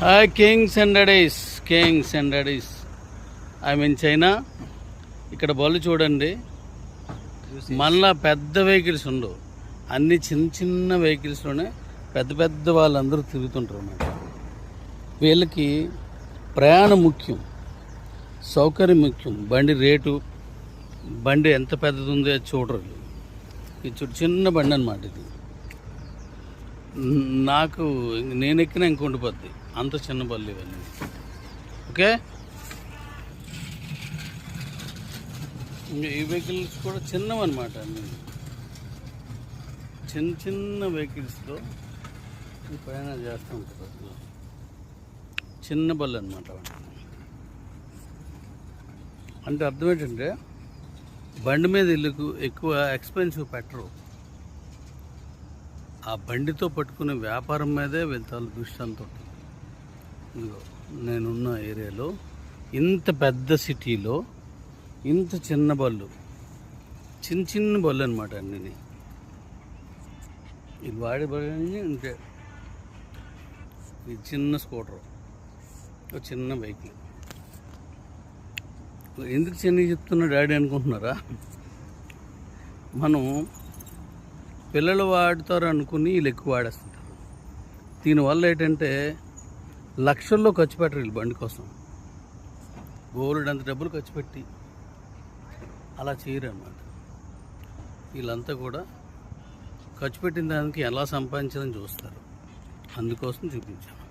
Hi kings and ladies kings and ladies I mean China ఇక్కడ బళ్ళు చూడండి. మళ్ళా పెద్ద వెహికల్స్ ఉండవు. అన్ని చిన్న చిన్న వెహికల్స్లోనే పెద్ద పెద్ద వాళ్ళందరూ తిరుగుతుంటారు అన్నమాట. వీళ్ళకి ప్రయాణం ముఖ్యం. సౌకర్యం ముఖ్యం. బండి రేటు బండి ఎంత పెద్దది ఉందో అది చూడరు ఇది చిన్న బండి అనమాట ఇది. నాకు నేను ఎక్కిన ఇంక ఉండిపోద్ది అంత చిన్న బళ్ళు ఇవన్నీ. ఓకే? ఈ వెహికల్స్ కూడా చిన్నవన్నమాట అనమాట చిన్న చిన్న వెహికల్స్లో ఈ ప్రయాణం చేస్తూ ఉంటారు చిన్న బళ్ళు అనమాట అంటే అర్థం ఏంటంటే బండి మీద ఇల్లుకు ఎక్కువ ఎక్స్పెన్సివ్ పెట్టరు ఆ బండితో పట్టుకునే వ్యాపారం మీదే వెళ్తాను దృష్టి ఇదిగో నేనున్న ఏరియాలో ఇంత పెద్ద సిటీలో ఇంత చిన్న బళ్ళు చిన్న చిన్న బళ్ళు అనమాట అన్నీ ఇది వాడే బళ్ళు అంటే ఇది చిన్న స్కూటర్ ఒక చిన్న వెహికల్. ఎందుకు చిన్న చెప్తున్నా డాడీ అనుకుంటున్నారా? మనం పిల్లలు వాడతారు అనుకుని వీళ్ళు ఎక్కువ వాడేస్తుంటారు. దీనివల్ల ఏంటంటే లక్షల్లో ఖర్చు పెట్టరు వీళ్ళు బండి కోసం. గోల్డ్ అంత డబ్బులు ఖర్చు పెట్టి అలా చేయరు అన్నమాట వీళ్ళంతా కూడా ఖర్చు పెట్టిన దానికి ఎలా సంపాదించాలని చూస్తారు. అందుకోసం చూపించాను.